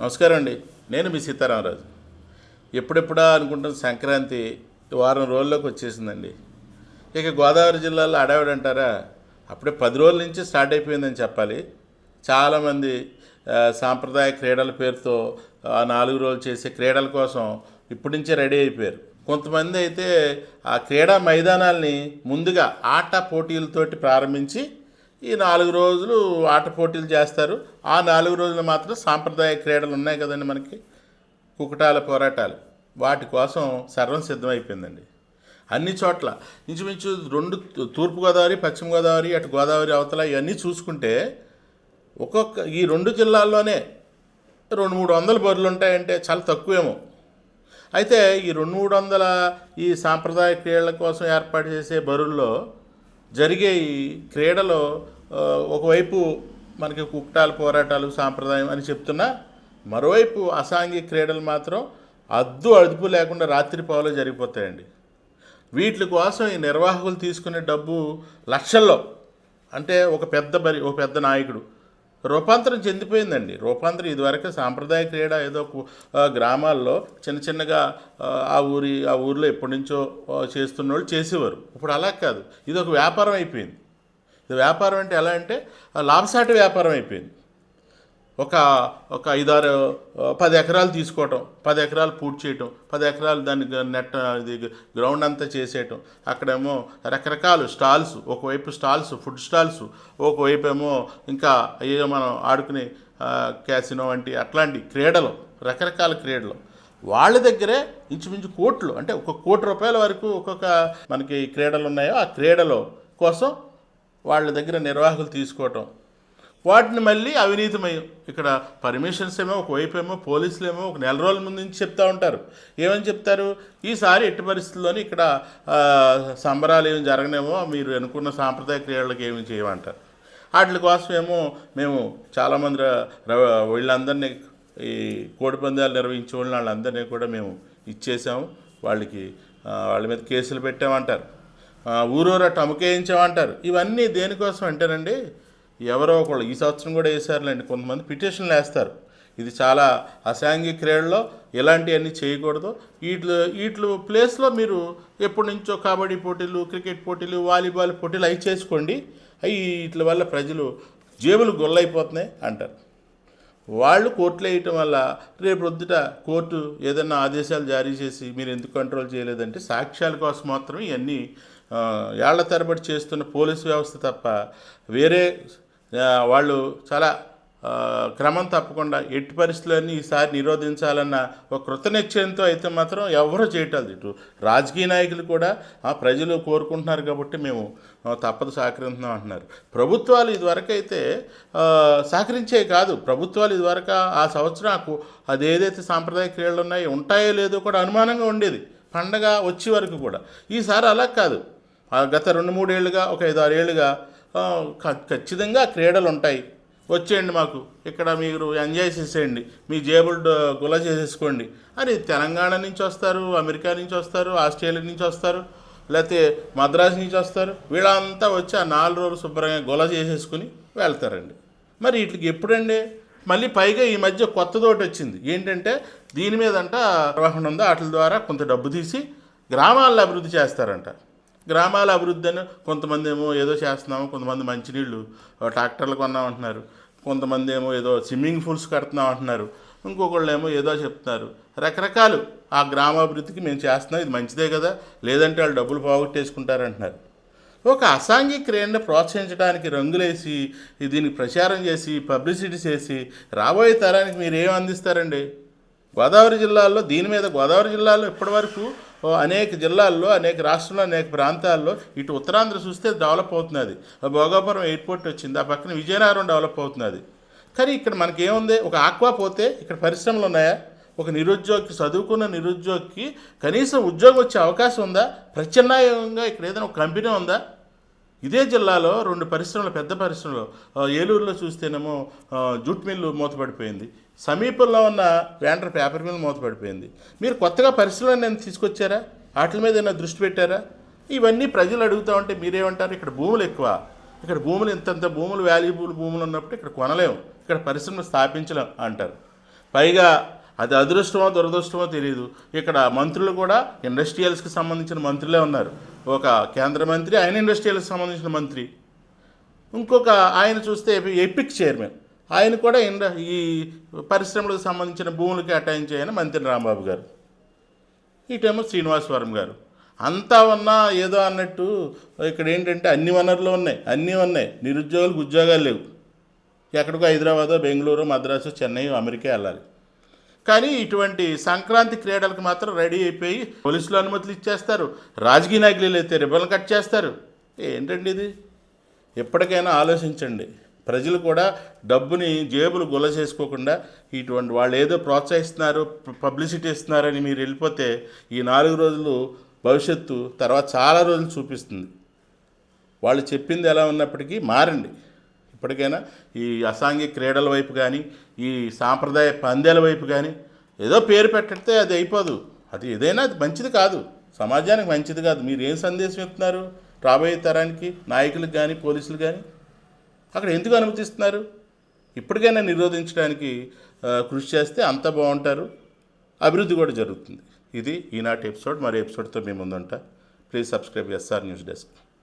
నమస్కారం అండి. నేను మీ సీతారామరాజు. ఎప్పుడెప్పుడా అనుకుంటున్న సంక్రాంతి వారం రోజుల్లోకి వచ్చేసిందండి. ఇక గోదావరి జిల్లాలో అడావిడ అంటారా? అప్పుడే పది రోజుల నుంచి స్టార్ట్ అయిపోయిందని చెప్పాలి. చాలామంది సాంప్రదాయ క్రీడల పేరుతో ఆ నాలుగు రోజులు చేసే క్రీడల కోసం ఇప్పటి నుంచే రెడీ అయిపోయారు. కొంతమంది అయితే ఆ క్రీడా మైదానాల్ని ముందుగా ఆట పోటీలతోటి ప్రారంభించి ఈ నాలుగు రోజులు ఆట పోటీలు చేస్తారు. ఆ నాలుగు రోజులు మాత్రం సాంప్రదాయ క్రీడలు ఉన్నాయి కదండి మనకి. కుకుటాల పోరాటాలు. వాటి కోసం సర్వం సిద్ధమైపోయిందండి. అన్ని చోట్ల ఇంచుమించు రెండు తూర్పుగోదావరి పశ్చిమ గోదావరి అటు గోదావరి అవతల ఇవన్నీ చూసుకుంటే ఒక్కొక్క ఈ రెండు జిల్లాల్లోనే రెండు మూడు వందల బరులు ఉంటాయంటే చాలా తక్కువేమో. అయితే ఈ రెండు మూడు వందల ఈ సాంప్రదాయ క్రీడల కోసం ఏర్పాటు చేసే బరుల్లో జరిగే ఈ క్రీడలో ఒకవైపు మనకి కుక్టాల పోరాటాలు సాంప్రదాయం అని చెప్తున్నా మరోవైపు అసాంఘిక క్రీడలు మాత్రం అద్దు అదుపు లేకుండా రాత్రి పావులో జరిగిపోతాయండి. వీటి కోసం ఈ నిర్వాహకులు తీసుకునే డబ్బు లక్షల్లో. అంటే ఒక పెద్ద బరి ఒక పెద్ద నాయకుడు. రూపాంతరం చెందిపోయిందండి. రూపాంతరం ఇదివరకు సాంప్రదాయ క్రీడ ఏదో గ్రామాల్లో చిన్న చిన్నగా ఆ, ఊరి ఆ ఊరిలో ఎప్పటి నుంచో చేస్తున్న వాళ్ళు చేసేవారు. ఇప్పుడు అలా కాదు. ఇది ఒక వ్యాపారం అయిపోయింది. ఇది వ్యాపారం అంటే ఎలా అంటే లాభసాటి వ్యాపారం అయిపోయింది. ఒక ఒక ఐదారు పది ఎకరాలు తీసుకోవటం పది ఎకరాలు పూర్తి చేయటం పది ఎకరాలు దాన్ని నెట్ ఇది గ్రౌండ్ అంతా చేసేయటం. అక్కడేమో రకరకాల స్టాల్స్ ఒకవైపు స్టాల్స్ ఫుడ్ స్టాల్స్ ఒకవైపు ఏమో ఇంకా అయ్యో మనం ఆడుకునే క్యాసినో వంటి అట్లాంటి క్రీడలు రకరకాల క్రీడలు. వాళ్ళ దగ్గరే ఇంచుమించు కోట్లు అంటే ఒక కోటి రూపాయల వరకు ఒక్కొక్క మనకి క్రీడలు ఉన్నాయో ఆ క్రీడలో కోసం వాళ్ళ దగ్గర నిర్వాహకులు తీసుకోవటం. వాటిని మళ్ళీ అవినీతిమయం. ఇక్కడ పర్మిషన్స్ ఏమో ఒకవైపు ఏమో పోలీసులు ఏమో ఒక నెల రోజుల ముందు నుంచి చెప్తూ ఉంటారు. ఏమని చెప్తారు? ఈసారి ఎట్టి పరిస్థితుల్లోని ఇక్కడ సంబరాలు ఏమి జరగనేమో మీరు అనుకున్న సాంప్రదాయ క్రీడలకు ఏమి చేయమంటారు. వాటి కోసం ఏమో మేము చాలామంది వీళ్ళందరినీ ఈ కోడి పందాలు నిర్వహించే వాళ్ళని వాళ్ళందరినీ కూడా మేము ఇచ్చేసాము. వాళ్ళకి వాళ్ళ మీద కేసులు పెట్టామంటారు. ఊరూరా టమకేయించామంటారు. ఇవన్నీ దేనికోసం అంటేనండి ఎవరో ఒకళ్ళు ఈ సంవత్సరం కూడా వేసారులేండి కొంతమంది పిటిషన్లు వేస్తారు. ఇది చాలా అసాంఘిక క్రీడల్లో ఇలాంటివన్నీ చేయకూడదు. వీటి వీటి ప్లేస్లో మీరు ఎప్పటి నుంచో కబడ్డీ పోటీలు క్రికెట్ పోటీలు వాలీబాల్ పోటీలు అవి చేసుకోండి. అవి వీటి వల్ల ప్రజలు జేబులు గొల్లైపోతున్నాయి అంటారు. వాళ్ళు కోర్టులో వేయటం వల్ల రేపు రొద్దుట కోర్టు ఏదైనా ఆదేశాలు జారీ చేసి మీరు ఎందుకు కంట్రోల్ చేయలేదంటే సాక్ష్యాల కోసం మాత్రం ఇవన్నీ ఏళ్ళ తరబడి చేస్తున్న పోలీసు వ్యవస్థ తప్ప వేరే వాళ్ళు చాలా క్రమం తప్పకుండా ఎట్టి పరిస్థితులని ఈసారి నిరోధించాలన్న ఒక కృతనిశ్చయంతో అయితే మాత్రం ఎవరూ చేయటం ఇటు రాజకీయ నాయకులు కూడా ఆ ప్రజలు కోరుకుంటున్నారు కాబట్టి మేము తప్పదు సహకరిస్తున్నాం అంటున్నారు. ప్రభుత్వాలు ఇదివరకైతే సహకరించే కాదు. ప్రభుత్వాలు ఇదివరకు ఆ సంవత్సరం ఆ అది ఏదైతే సాంప్రదాయ క్రీడలు ఉన్నాయో ఉంటాయో లేదో కూడా అనుమానంగా ఉండేది. పండగ వచ్చే వరకు కూడా. ఈసారి అలా కాదు. ఆ గత రెండు మూడేళ్ళుగా ఒక ఐదు ఆరేళ్ళుగా ఆ, ఖచ్చితంగా క్రీడలు ఉంటాయి. వచ్చేయండి మాకు. ఇక్కడ మీరు ఎంజాయ్ చేసేయండి. మీ జేబుల్ గుల చేసేసుకోండి. అని తెలంగాణ నుంచి వస్తారు అమెరికా నుంచి వస్తారు ఆస్ట్రేలియా నుంచి వస్తారు లేకపోతే మద్రాసు నుంచి వస్తారు. వీళ్ళంతా వచ్చి ఆ నాలుగు రోజులు శుభ్రంగా గుల చేసేసుకుని వెళ్తారండి. మరి వీటికి ఎప్పుడండి? మళ్ళీ పైగా ఈ మధ్య కొత్తదోటి వచ్చింది. ఏంటంటే దీని మీదంట నిర్వహణ ఉందో? వాటి ద్వారా కొంత డబ్బు తీసి గ్రామాలను అభివృద్ధి చేస్తారంట. గ్రామాల అభివృద్ధి అని కొంతమంది ఏమో ఏదో చేస్తున్నాము కొంతమంది మంచినీళ్ళు ట్రాక్టర్లు కొన్నాం అంటున్నారు కొంతమంది ఏమో ఏదో స్విమ్మింగ్ పూల్స్ కడుతున్నాం అంటున్నారు ఇంకొకళ్ళు ఏమో ఏదో చెప్తున్నారు. రకరకాలు ఆ గ్రామాభివృద్ధికి మేము చేస్తున్నాం ఇది మంచిదే కదా లేదంటే వాళ్ళు డబ్బులు పోగొట్టేసుకుంటారంటున్నారు. ఒక అసాంఘిక క్రియను ప్రోత్సహించడానికి రంగులేసి దీనికి ప్రచారం చేసి పబ్లిసిటీ చేసి రాబోయే తరానికి మీరు ఏం అందిస్తారండి? గోదావరి జిల్లాలో దీని మీద గోదావరి జిల్లాలో ఇప్పటివరకు అనేక జిల్లాల్లో అనేక రాష్ట్రంలో అనేక ప్రాంతాల్లో ఇటు ఉత్తరాంధ్ర చూస్తే డెవలప్ అవుతున్నది. భోగాపురం ఎయిర్పోర్ట్ వచ్చింది ఆ పక్కన విజయనగరం డెవలప్ అవుతున్నది. కానీ ఇక్కడ మనకి ఏముంది ఒక ఆక్వా పోతే ఇక్కడ పరిశ్రమలు ఉన్నాయా? ఒక నిరుద్యోగికి చదువుకున్న నిరుద్యోగికి కనీసం ఉద్యోగం వచ్చే అవకాశం ఉందా? ప్రత్యామ్నాయంగా ఇక్కడ ఏదైనా ఒక కంపెనీ ఉందా? ఇదే జిల్లాలో రెండు పరిశ్రమలు పెద్ద పరిశ్రమలు ఏలూరులో చూస్తేనేమో జూట్ మిల్లు మూతపడిపోయింది. సమీపంలో ఉన్న వ్యాండర్ పేపర్ మిల్ మూతపడిపోయింది. మీరు కొత్తగా పరిశ్రమలు నేను తీసుకొచ్చారా? వాటి మీద ఏమైనా దృష్టి పెట్టారా? ఇవన్నీ ప్రజలు అడుగుతూ ఉంటే మీరేమంటారు? ఇక్కడ భూములు ఎక్కువ. ఇక్కడ భూములు ఇంతంత భూములు వాల్యుబుల్ భూములు ఉన్నప్పుడు ఇక్కడ కొనలేము. ఇక్కడ పరిశ్రమలు స్థాపించలేం అంటారు. పైగా అది అదృష్టమో దురదృష్టమో తెలియదు ఇక్కడ మంత్రులు కూడా ఇండస్ట్రియల్స్కి సంబంధించిన మంత్రులే ఉన్నారు. ఒక కేంద్ర మంత్రి ఆయన ఇండస్ట్రియల్స్కి సంబంధించిన మంత్రి. ఇంకొక ఆయన చూస్తే ఎపిక్ చైర్మన్. ఆయన కూడా ఇండ ఈ పరిశ్రమలకు సంబంధించిన భూములు కేటాయించే ఆయన మంత్రి రాంబాబు గారు. ఇటేమో శ్రీనివాసవరం గారు. అంతా ఉన్నా ఏదో అన్నట్టు ఇక్కడ ఏంటంటే అన్ని వనరులు ఉన్నాయి అన్నీ ఉన్నాయి. నిరుద్యోగులకు ఉద్యోగాలు లేవు. ఎక్కడికో హైదరాబాదో బెంగళూరు మద్రాసు చెన్నై అమెరికా వెళ్ళాలి. కానీ ఇటువంటి సంక్రాంతి క్రీడలకు మాత్రం రెడీ అయిపోయి పోలీసులు అనుమతులు ఇచ్చేస్తారు. రాజకీయ నాయకులు అయితే రిబ్బన్లు కట్ చేస్తారు. ఏంటండి ఇది? ఎప్పటికైనా ఆలోచించండి. ప్రజలు కూడా డబ్బుని జేబులు గుల చేసుకోకుండా ఇటువంటి వాళ్ళు ఏదో ప్రోత్సహిస్తున్నారు పబ్లిసిటీ ఇస్తున్నారని మీరు వెళ్ళిపోతే ఈ నాలుగు రోజులు భవిష్యత్తు తర్వాత చాలా రోజులు చూపిస్తుంది. వాళ్ళు చెప్పింది ఎలా ఉన్నప్పటికీ మారండి. ఇప్పటికైనా ఈ అసాంఘిక క్రీడల వైపు కానీ ఈ సాంప్రదాయ పందేల వైపు కానీ ఏదో పేరు పెట్టితే అది అయిపోదు. అది ఏదైనా అది మంచిది కాదు. సమాజానికి మంచిది కాదు. మీరు ఏం సందేశం ఇస్తున్నారు? రాబోయే తరానికి నాయకులకు కానీ పోలీసులు కానీ అక్కడ ఎందుకు అనుమతిస్తున్నారు? ఇప్పటికైనా నిరోధించడానికి కృషి చేస్తే అంత బాగుంటారు. అభివృద్ధి కూడా జరుగుతుంది. ఇది ఈనాటి ఎపిసోడ్. మరో ఎపిసోడ్తో మేము ముందుంటా. Please subscribe SR news desk.